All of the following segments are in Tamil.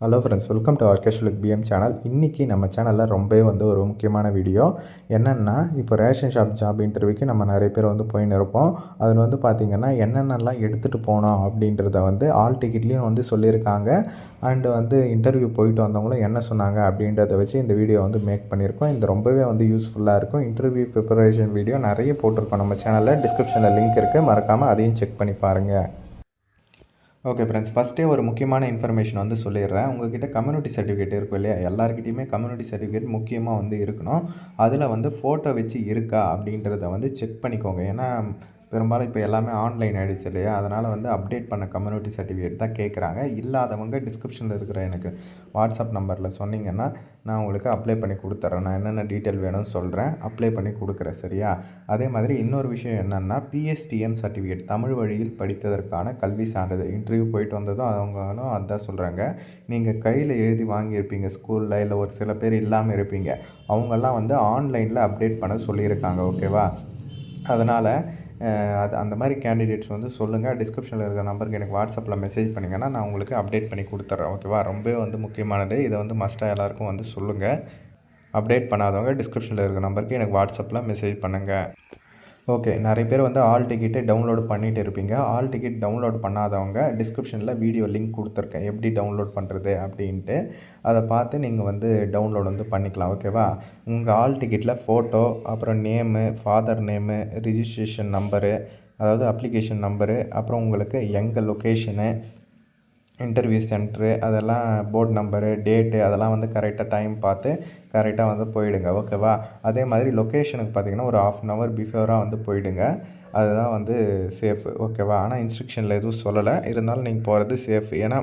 ஹலோ ஃப்ரெண்ட்ஸ் வெல்கம் டு ஆர்கெஸ்ட்ரலுக் பிஎம் சேனல் இன்றைக்கி நம்ம சேனலில் ரொம்பவே வந்து ஒரு முக்கியமான வீடியோ என்னென்னா இப்போ ரேஷன் ஷாப் ஜாப் இன்டர்வியூக்கு நம்ம நிறைய பேர் வந்து போயின்னு இருப்போம். அதில் வந்து பார்த்திங்கன்னா என்னென்னலாம் எடுத்துகிட்டு போனோம் அப்படின்றத வந்து ஆல் டிக்கெட்லேயும் வந்து சொல்லியிருக்காங்க. அண்டு வந்து இன்டர்வியூ போயிட்டு வந்தவங்களும் என்ன சொன்னாங்க அப்படின்றத வச்சு இந்த வீடியோ வந்து மேக் பண்ணியிருக்கோம். இது ரொம்பவே வந்து யூஸ்ஃபுல்லாக இருக்கும். இன்டர்வியூ ப்ரிப்பரேஷன் வீடியோ நிறைய போட்டிருக்கோம் நம்ம சேனலில் டிஸ்கிரிப்ஷனில் லிங்க் இருக்குது மறக்காமல் அதையும் செக் பண்ணி பாருங்கள் ஓகே ஃப்ரெண்ட்ஸ் ஃபஸ்ட்டே ஒரு முக்கியமான இன்ஃபர்மேஷன் வந்து சொல்லிடுறேன். உங்ககிட்ட கம்யூனிட்டி சர்டிஃபிகேட் இருக்கும் இல்லையா? எல்லாருக்கிட்டையுமே கம்யூனிட்டி சர்டிஃபிகேட் முக்கியமாக வந்து இருக்கணும். அதில் வந்து ஃபோட்டோ வச்சு இருக்கா அப்படின்றத வந்து செக் பண்ணிக்கோங்க. ஏன்னா பெரும்பாலும் இப்போ எல்லாமே ஆன்லைன் ஆகிடுச்சு இல்லையா? அதனால் வந்து அப்டேட் பண்ண கம்யூனிட்டி சர்டிஃபிகேட் தான் கேட்குறாங்க. இல்லாதவங்க டிஸ்கிரிப்ஷனில் இருக்கிற எனக்கு வாட்ஸ்அப் நம்பரில் சொன்னீங்கன்னா நான் உங்களுக்கு அப்ளை பண்ணி கொடுத்துட்றேன் நான் என்னென்ன டீட்டெயில் வேணும்னு சொல்கிறேன் அப்ளை பண்ணி கொடுக்குறேன் சரியா? அதே மாதிரி இன்னொரு விஷயம் என்னென்னா பிஎஸ்டிஎம் சர்டிஃபிகேட் தமிழ் வழியில் படித்ததற்கான கல்வி சான்றிதழ் இன்டர்வியூ போயிட்டு வந்ததும் அவங்களும் அதான் சொல்கிறாங்க நீங்கள் கையில் எழுதி வாங்கியிருப்பீங்க ஸ்கூலில் இல்லை ஒரு சில பேர் இல்லாமல் இருப்பீங்க. அவங்கெல்லாம் வந்து ஆன்லைனில் அப்டேட் பண்ண சொல்லியிருக்காங்க ஓகேவா அதனால் அது அந்த மாதிரி கேண்டிடேட்ஸ் வந்து சொல்லுங்கள் டிஸ்கிரிப்ஷனில் இருக்கிற நம்பருக்கு எனக்கு வாட்ஸ்அப்பில் மெசேஜ் பண்ணிங்கன்னா நான் உங்களுக்கு அப்டேட் பண்ணி கொடுத்துட்றேன் ஓகேவா ரொம்பவே வந்து முக்கியமானது. இதை வந்து மஸ்ட்டாக எல்லாருக்கும் வந்து சொல்லுங்கள் அப்டேட் பண்ணாதவங்க டிஸ்கிரிப்ஷனில் இருக்கிற நம்பருக்கு எனக்கு வாட்ஸ்அப்பில் மெசேஜ் பண்ணுங்கள் ஓகே நிறைய பேர் வந்து ஆல் டிக்கெட்டு டவுன்லோட் பண்ணிகிட்டு இருப்பீங்க. ஆல் டிக்கெட் டவுன்லோட் பண்ணாதவங்க டிஸ்கிரிப்ஷனில் வீடியோ லிங்க் கொடுத்துருக்கேன். எப்படி டவுன்லோட் பண்ணுறது அப்படின்ட்டு. அதை பார்த்து நீங்கள் வந்து டவுன்லோட் வந்து பண்ணிக்கலாம் ஓகேவா? உங்கள் ஆல் டிக்கெட்டில் ஃபோட்டோ அப்புறம் name father name registration number அதாவது அப்ளிகேஷன் நம்பரு அப்புறம் உங்களுக்கு எங்கள் லொக்கேஷனு இன்டர்வியூ சென்ட்ரு அதெல்லாம் போர்ட் நம்பரு டேட்டு அதெல்லாம் வந்து கரெக்டாக டைம் பார்த்து கரெக்டாக வந்து போயிடுங்க. ஓகேவா அதே மாதிரி லொக்கேஷனுக்கு பார்த்தீங்கன்னா ஒரு ஆஃப் அன் ஹவர் பிஃபோராக வந்து போயிடுங்க. அதுதான் வந்து சேஃப் ஓகேவா ஆனால் இன்ஸ்ட்ரக்ஷனில் எதுவும் சொல்லலை. இருந்தாலும் நீங்கள் போகிறது சேஃப் ஏன்னா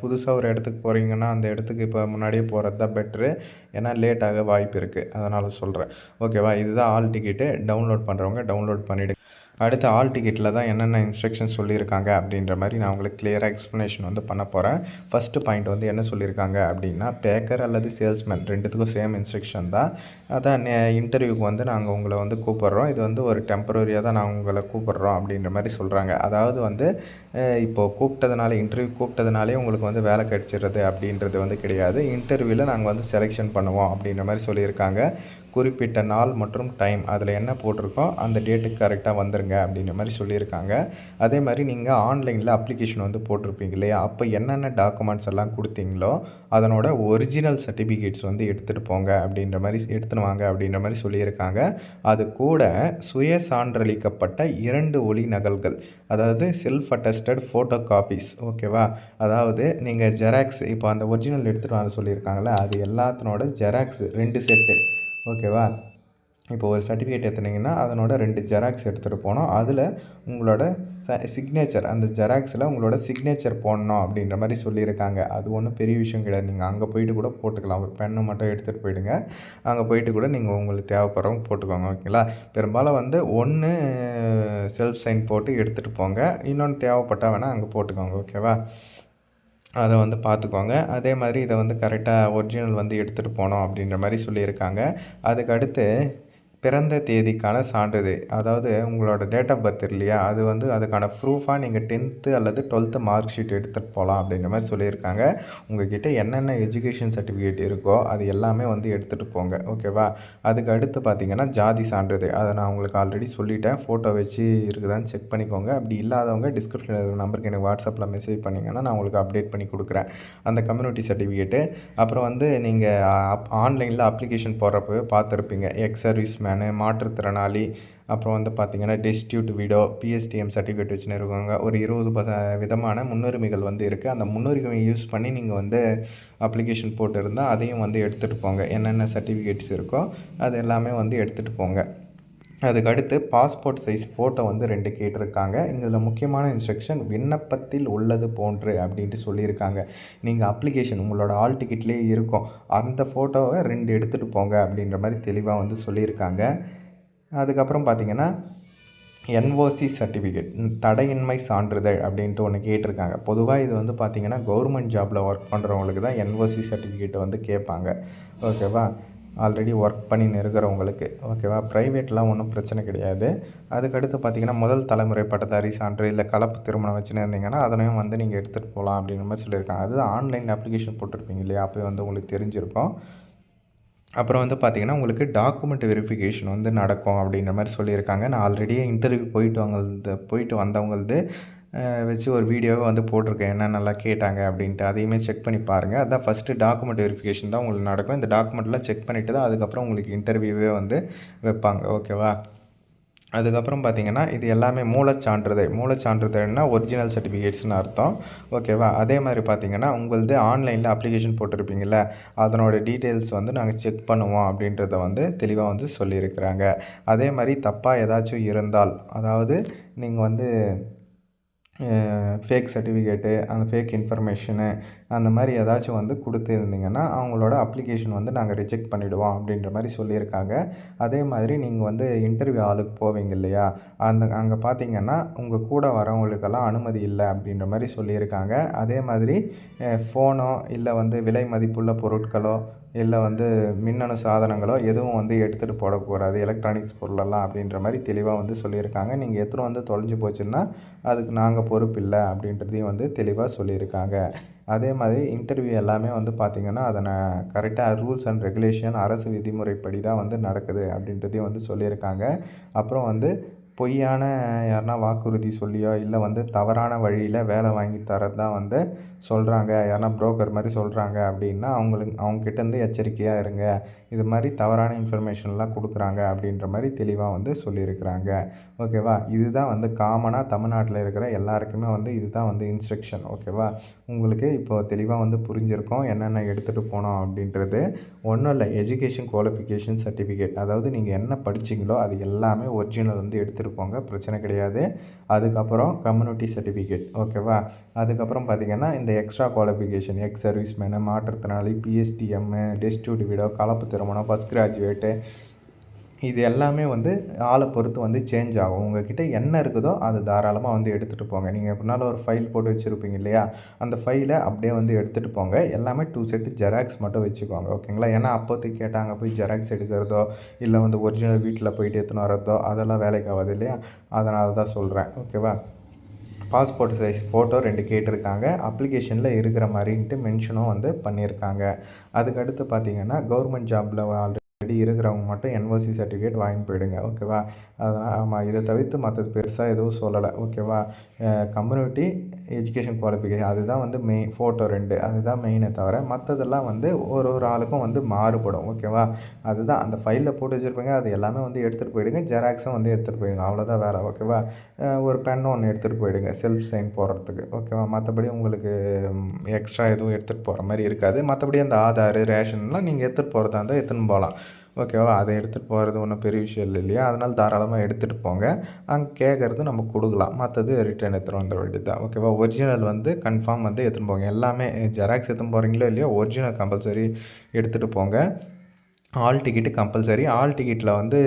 புதுசாக ஒரு இடத்துக்கு போகிறீங்கன்னா அந்த இடத்துக்கு இப்போ முன்னாடியே போகிறது தான் பெட்ரு ஏன்னா லேட் ஆக வாய்ப்பு இருக்குது அதனால் சொல்கிறேன் ஓகேவா இதுதான் ஆல் டிக்கெட்டு டவுன்லோட் பண்ணுறவங்க டவுன்லோட் பண்ணிவிடுங்க அடுத்து ஆல் டிக்கெட்டில் தான் என்னென்ன இன்ஸ்ட்ரக்ஷன் சொல்லியிருக்காங்க அப்படின்ற மாதிரி நான் உங்களுக்கு கிளியராக எக்ஸ்ப்ளனேஷன் வந்து பண்ண போகிறேன் ஃபஸ்ட்டு பாயிண்ட் வந்து என்ன சொல்லியிருக்காங்க அப்படின்னா பேக்கர் அல்லது சேல்ஸ்மேன் ரெண்டுத்துக்கும் சேம் இன்ஸ்ட்ரக்ஷன் தான். அதான் இன்டர்வியூக்கு வந்து நாங்கள் உங்களை வந்து கூப்பிட்றோம். இது வந்து ஒரு டெம்பரரியாக தான் நாங்கள் உங்களை கூப்பிட்றோம் அப்படின்ற மாதிரி சொல்கிறாங்க அதாவது வந்து இப்போது கூப்பிட்டதுனால இன்டர்வியூ கூப்பிட்டதுனாலே உங்களுக்கு வந்து வேலை கிடச்சிடுறது அப்படின்றது வந்து கிடையாது. இன்டர்வியூவில் நாங்கள் வந்து செலெக்ஷன் பண்ணுவோம் அப்படின்ற மாதிரி சொல்லியிருக்காங்க. குறிப்பிட்ட நாள் மற்றும் டைம் அதில் என்ன போட்டிருக்கோ அந்த டேட்டுக்கு கரெக்டாக வந்துருங்க அப்படின்ற மாதிரி சொல்லியிருக்காங்க. அதே மாதிரி நீங்கள் ஆன்லைனில் அப்ளிகேஷன் வந்து போட்டிருப்பீங்க இல்லையா? அப்போ என்னென்ன டாக்குமெண்ட்ஸ் எல்லாம் கொடுத்தீங்களோ அதனோட ஒரிஜினல் சர்டிஃபிகேட்ஸ் வந்து எடுத்துகிட்டு போங்க அப்படின்ற மாதிரி எடுத்துன்னு வாங்க அப்படின்ற மாதிரி சொல்லியிருக்காங்க. அது கூட சுய சான்றளிக்கப்பட்ட இரண்டு ஒளி நகல்கள் அதாவது செல்ஃப் அட்டஸ்டட் ஃபோட்டோ காப்பீஸ் ஓகேவா அதாவது நீங்கள் ஜெராக்ஸ் இப்போ அந்த ஒரிஜினல் எடுத்துகிட்டு வர சொல்லியிருக்காங்களே அது எல்லாத்தினோட ஜெராக்ஸ் ரெண்டு செட்டு ஓகேவா? இப்போ ஒரு சர்டிஃபிகேட் எடுத்துனீங்கன்னா அதனோட ரெண்டு ஜெராக்ஸ் எடுத்துகிட்டு போனோம். அதில் உங்களோட ச சிக்னேச்சர் அந்த ஜெராக்ஸில் உங்களோட சிக்னேச்சர் போடணும் அப்படின்ற மாதிரி சொல்லியிருக்காங்க. அது ஒன்றும் பெரிய விஷயம் கிடையாது. நீங்கள் அங்கே போயிட்டு கூட போட்டுக்கலாம். ஒரு பெண்ணை மட்டும் எடுத்துகிட்டு போயிடுங்க. அங்கே போயிட்டு கூட நீங்கள் உங்களுக்கு தேவைப்படுறவங்க போட்டுக்கோங்க ஓகேங்களா? பெரும்பாலும் வந்து ஒன்று செல்ஃப் சைன் போட்டு எடுத்துகிட்டு போங்க. இன்னொன்று தேவைப்பட்டால் வேணால் அங்கே போட்டுக்கோங்க ஓகேவா? அதை வந்து பார்த்துக்கோங்க. அதே மாதிரி இதை வந்து கரெக்டாக ஒரிஜினல் வந்து எடுத்துகிட்டு போகணும் அப்படின்ற மாதிரி சொல்லியிருக்காங்க. அதுக்கு அடுத்து பிறந்த தேதிக்கான சான்றிதழ் அதாவது உங்களோட டேட் ஆஃப் பர்த் இல்லையா? அது வந்து அதுக்கான ப்ரூஃபாக நீங்கள் டென்த்து அல்லது டுவெல்த்து மார்க் ஷீட் எடுத்துகிட்டு போகலாம் அப்படின்ற மாதிரி சொல்லியிருக்காங்க. உங்ககிட்ட என்னென்ன எஜுகேஷன் சர்டிஃபிகேட் இருக்கோ அது எல்லாமே வந்து எடுத்துகிட்டு போங்க. ஓகேவா அதுக்கு அடுத்து பார்த்தீங்கன்னா ஜாதி சான்றிதழ். அதை நான் உங்களுக்கு ஆல்ரெடி சொல்லிட்டேன். ஃபோட்டோ வச்சு இருக்குதான்னு செக் பண்ணிக்கோங்க. அப்படி இல்லாதவங்க டிஸ்கிரிப்ஷனில் இருக்கிற நம்பருக்கு எனக்கு வாட்ஸ்அப்பில் மெசேஜ் பண்ணிங்கன்னா நான் உங்களுக்கு அப்டேட் பண்ணி கொடுக்குறேன். அந்த கம்யூனிட்டி சர்டிஃபிகேட்டு அப்புறம் வந்து நீங்கள் ஆன்லைனில் அப்ளிகேஷன் போடுறப்பவே பார்த்துருப்பீங்க. எக்ஸ் சர்வீஸ் மேன் நான் மாற்றுத்திறனாளி அப்புறம் வந்து பார்த்திங்கன்னா டிஸ்ட்யூட் வீடோ பிஎஸ்டிஎம் சர்டிஃபிகேட் வச்சுன்னு இருக்காங்க ஒரு இருபது பத விதமான முன்னுரிமைகள் வந்து இருக்குது அந்த முன்னுரிமை யூஸ் பண்ணி நீங்கள் வந்து அப்ளிகேஷன் போட்டிருந்தால் அதையும் வந்து எடுத்துகிட்டு போங்க. என்னென்ன சர்டிஃபிகேட்ஸ் இருக்கோ அது எல்லாமே வந்து எடுத்துகிட்டு போங்க. அதுக்கு அடுத்து பாஸ்போர்ட் சைஸ் ஃபோட்டோ வந்து ரெண்டு கேட்டிருக்காங்க. இதில் முக்கியமான இன்ஸ்ட்ரக்ஷன் விண்ணப்பத்தில் உள்ளது போன்று அப்படின்ட்டு சொல்லியிருக்காங்க. நீங்கள் அப்ளிகேஷன் உங்களோட ஆல் டிக்கெட்லேயே இருக்கும். அந்த ஃபோட்டோவை ரெண்டு எடுத்துகிட்டு போங்க அப்படின்ற மாதிரி தெளிவாக வந்து சொல்லியிருக்காங்க. அதுக்கப்புறம் பார்த்திங்கன்னா என்ஓசி சர்டிஃபிகேட் தடையின்மை சான்றிதழ் அப்படின்ட்டு ஒன்று கேட்டிருக்காங்க. பொதுவாக இது வந்து பார்த்திங்கன்னா கவர்மெண்ட் ஜாபில் ஒர்க் பண்ணுறவங்களுக்கு தான் என்ஓசி சர்டிஃபிகேட்டை வந்து கேட்பாங்க. ஓகேவா ஆல்ரெடி ஒர்க் பண்ணின்னு இருக்கிறவங்களுக்கு ஓகேவா ப்ரைவேட்லாம் ஒன்றும் பிரச்சனை கிடையாது. அதுக்கடுத்து பார்த்தீங்கன்னா முதல் தலைமுறை பட்டதாரி சான்று இல்லை கலப்பு திருமணம் வச்சுன்னு இருந்தீங்கன்னா அதனையும் வந்து நீங்கள் எடுத்துகிட்டு போகலாம் அப்படின்ற மாதிரி சொல்லியிருக்காங்க. அது ஆன்லைன் அப்ளிகேஷன் போட்டிருப்பீங்க இல்லையா? அப்போ வந்து உங்களுக்கு தெரிஞ்சிருக்கும். அப்புறம் வந்து பார்த்திங்கன்னா உங்களுக்கு டாக்குமெண்ட் வெரிஃபிகேஷன் வந்து நடக்கும் அப்படின்ற மாதிரி சொல்லியிருக்காங்க. நான் ஆல்ரெடியே இன்டர்வியூ போயிட்டு வங்களது போயிட்டு வந்தவங்களது வச்சு ஒரு வீடியோவை வந்து போட்டிருக்கேன். என்னென்னலாம் கேட்டாங்க அப்படின்ட்டு அதையுமே செக் பண்ணி பாருங்கள் அதான் ஃபஸ்ட்டு டாக்குமெண்ட் வெரிஃபிகேஷன் தான் உங்களுக்கு நடக்கும். இந்த டாக்குமெண்ட்லாம் செக் பண்ணிவிட்டு தான் அதுக்கப்புறம் உங்களுக்கு இன்டர்வியூவே வந்து வைப்பாங்க. ஓகேவா அதுக்கப்புறம் பார்த்தீங்கன்னா இது எல்லாமே மூலச்சான்றிதழ். மூலச்சான்றிதழ்னா ஒரிஜினல் சர்டிஃபிகேட்ஸ்னு அர்த்தம். ஓகேவா அதே மாதிரி பார்த்தீங்கன்னா உங்களது ஆன்லைனில் அப்ளிகேஷன் போட்டிருப்பீங்கள்ல அதனோட டீட்டெயில்ஸ் வந்து நாங்கள் செக் பண்ணுவோம் அப்படின்றத வந்து தெளிவாக வந்து சொல்லியிருக்கிறாங்க. அதே மாதிரி தப்பாக ஏதாச்சும் இருந்தால் அதாவது நீங்கள் வந்து ஃபேக் சர்டிஃபிகேட்டு அந்த ஃபேக் இன்ஃபர்மேஷனு அந்த மாதிரி ஏதாச்சும் வந்து கொடுத்துருந்தீங்கன்னா அவங்களோட அப்ளிகேஷன் வந்து நாங்கள் ரிஜெக்ட் பண்ணிவிடுவோம் அப்படின்ற மாதிரி சொல்லியிருக்காங்க. அதே மாதிரி நீங்கள் வந்து இன்டர்வியூ ஆளுக்கு போவீங்க இல்லையா? அந்த அங்கே பார்த்தீங்கன்னா உங்கள் கூட வரவங்களுக்கெல்லாம் அனுமதி இல்லை அப்படின்ற மாதிரி சொல்லியிருக்காங்க. அதே மாதிரி ஃபோனோ இல்லை வந்து விலை மதிப்புள்ள பொருட்களோ இல்லை வந்து மின்னணு சாதனங்களோ எதுவும் வந்து எடுத்துகிட்டு போடக்கூடாது. எலக்ட்ரானிக்ஸ் பொருளெல்லாம் அப்படின்ற மாதிரி தெளிவாக வந்து சொல்லியிருக்காங்க. நீங்கள் எடுத்துகிட்டு வந்து தொலைஞ்சு போச்சுன்னா அதுக்கு நாங்கள் பொறுப்பு இல்லை அப்படின்றதையும் வந்து தெளிவாக சொல்லியிருக்காங்க. அதே மாதிரி இன்டர்வியூ எல்லாமே வந்து பார்த்திங்கன்னா அதை நான் கரெக்டாக ரூல்ஸ் அண்ட் ரெகுலேஷன் அரசு விதிமுறைப்படி தான் வந்து நடக்குது அப்படின்றதையும் வந்து சொல்லியிருக்காங்க. அப்புறம் வந்து பொய்யான யாருனா வாக்குறுதி சொல்லியோ இல்லை வந்து தவறான வழியில் வேலை வாங்கி தரது தான் வந்து சொல்கிறாங்க யாருனா புரோக்கர் மாதிரி சொல்கிறாங்க அப்படின்னா அவங்களுக்கு அவங்கக்கிட்டேருந்து எச்சரிக்கையாக இருங்க. இது மாதிரி தவறான இன்ஃபர்மேஷன்லாம் கொடுக்குறாங்க அப்படின்ற மாதிரி தெளிவாக வந்து சொல்லியிருக்கிறாங்க. ஓகேவா இதுதான் வந்து காமனாக தமிழ்நாட்டில் இருக்கிற எல்லாருக்குமே வந்து இதுதான் வந்து இன்ஸ்ட்ரக்ஷன் ஓகேவா உங்களுக்கு இப்போ தெளிவாக வந்து புரிஞ்சிருக்கோம் என்னென்ன எடுத்துகிட்டு போனோம் அப்படின்றது. ஒன்றும் இல்லை எஜுகேஷன் குவாலிஃபிகேஷன் சர்டிஃபிகேட் அதாவது நீங்கள் என்ன படிச்சிங்களோ அது எல்லாமே ஒரிஜினல் வந்து எடுத்துகிட்டு போங்க. பிரச்சனை கிடையாது. அதுக்கப்புறம் கம்யூனிட்டி சர்டிஃபிகேட் ஓகேவா அதுக்கப்புறம் பார்த்தீங்கன்னா இந்த extra qualification ex service menu மாற்றுத்திறனாளி பிஎஸ்டிஎம்மு டெஸ்டியூட் வீடோ கலப்பு திருமணம் ஃபஸ்ட் கிராஜுவேட்டு இது எல்லாமே வந்து ஆளை பொறுத்து வந்து சேஞ்ச் ஆகும். உங்ககிட்ட என்ன இருக்குதோ அது தாராளமாக வந்து எடுத்துகிட்டு போங்க. நீங்கள் எப்படினாலும் ஒரு ஃபைல் போட்டு வச்சுருப்பீங்க இல்லையா? அந்த ஃபைலை அப்படியே வந்து எடுத்துகிட்டு போங்க. எல்லாமே டூ செட்டு ஜெராக்ஸ் மட்டும் வச்சுக்கோங்க. ஓகேங்களா ஏன்னா அப்போதைக்கு கேட்டாங்க போய் ஜெராக்ஸ் எடுக்கிறதோ இல்லை வந்து ஒரிஜினல் வீட்டில் போயிட்டு எடுத்துன்னு வரதோ அதெல்லாம் வேலைக்கு ஆகாது இல்லையா? அதனால தான் சொல்கிறேன் ஓகேவா பாஸ்போர்ட் சைஸ் ஃபோட்டோ ரெண்டு கேட்டிருக்காங்க. அப்ளிகேஷனில் இருக்கிற மாதிரின்ட்டு மென்ஷனும் வந்து பண்ணியிருக்காங்க. அதுக்கடுத்து பார்த்தீங்கன்னா கவர்மெண்ட் ஜாப்பில் ஆல்ரெடி இருக்கிறவங்க மட்டும் என்ஓசி சர்டிஃபிகேட் வாங்கிட்டு போயிடுங்க ஓகேவா அதனால் ஆமாம் இதை தவிர்த்து மற்றது பெருசாக எதுவும் சொல்லலை ஓகேவா கம்யூனிட்டி எஜுகேஷன் குவாலிஃபிகேஷன் அதுதான் வந்து மெயின் ஃபோட்டோ ரெண்டு அதுதான் மெயினே தவிர மற்றதெல்லாம் வந்து ஒரு ஒரு ஆளுக்கும் வந்து மாறுபடும் ஓகேவா அதுதான் அந்த ஃபைலில் போட்டு வச்சுருப்பீங்க அது எல்லாமே வந்து எடுத்துகிட்டு போயிடுங்க ஜெராக்ஸும் வந்து எடுத்துகிட்டு போயிடுங்க அவ்வளோதான் வேலை ஓகேவா ஒரு பென் ஒன்று எடுத்துகிட்டு போயிடுங்க செல்ஃப் சைன் போடுறதுக்கு ஓகேவா மற்றபடி உங்களுக்கு எக்ஸ்ட்ரா எதுவும் எடுத்துகிட்டு போகிற மாதிரி இருக்காது மற்றபடி அந்த ஆதார் ரேஷன்லாம் நீங்கள் எடுத்துகிட்டு போகிறதா இருந்தால் எடுத்துன்னு போகலாம் ஓகேவா? அதை எடுத்துகிட்டு போகிறது ஒன்றும் பெரிய விஷயம் இல்லை இல்லையா? அதனால் தாராளமாக எடுத்துகிட்டு போங்க. அங்கே கேட்குறது நம்ம கொடுக்கலாம். மற்றது ரிட்டர்ன் எடுத்துகிட்டு வந்துட வேண்டியது தான் ஓகேவா? ஒரிஜினல் வந்து கன்ஃபார்ம் வந்து எடுத்துகிட்டு போங்க. எல்லாமே ஜெராக்ஸ் எடுத்துன்னு போகிறீங்களோ இல்லையோ ஒரிஜினல் கம்பல்சரி எடுத்துகிட்டு போங்க. Hall ticket compulsory. ஆல் டிக்கெட்டில் வந்து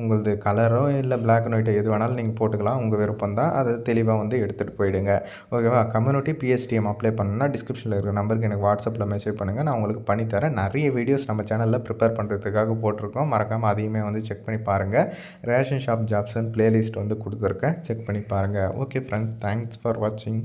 உங்களது கலரோ இல்லை பிளாக் அண்ட் ஒயிட்டோ எது வேணாலும் நீங்கள் போட்டுக்கலாம். உங்கள் விருப்பம் தான் அதை தெளிவாக வந்து எடுத்துகிட்டு போயிடுங்க. ஓகேவா கம்யூனிட்டி பிஎஸ்டிஎம் அப்ளை பண்ணணும்னா டிஸ்கிரிப்ஷனில் இருக்கிற நம்பருக்கு எனக்கு வாட்ஸ்அப்பில் மெசேஜ் பண்ணுங்கள் நான் உங்களுக்கு பண்ணித்தரேன். நிறைய வீடியோஸ் நம்ம சேனலில் ப்ரிப்பேர் பண்ணுறதுக்காக போட்டிருக்கோம். மறக்காமல் அதையுமே வந்து செக் பண்ணி பாருங்கள் ரேஷன் ஷாப் ஜாப்ஸ்னு ப்ளேலிஸ்ட் வந்து கொடுத்துருக்கேன். செக் பண்ணி பாருங்கள் ஓகே ஃப்ரெண்ட்ஸ் தேங்க்ஸ் ஃபார் வாட்சிங்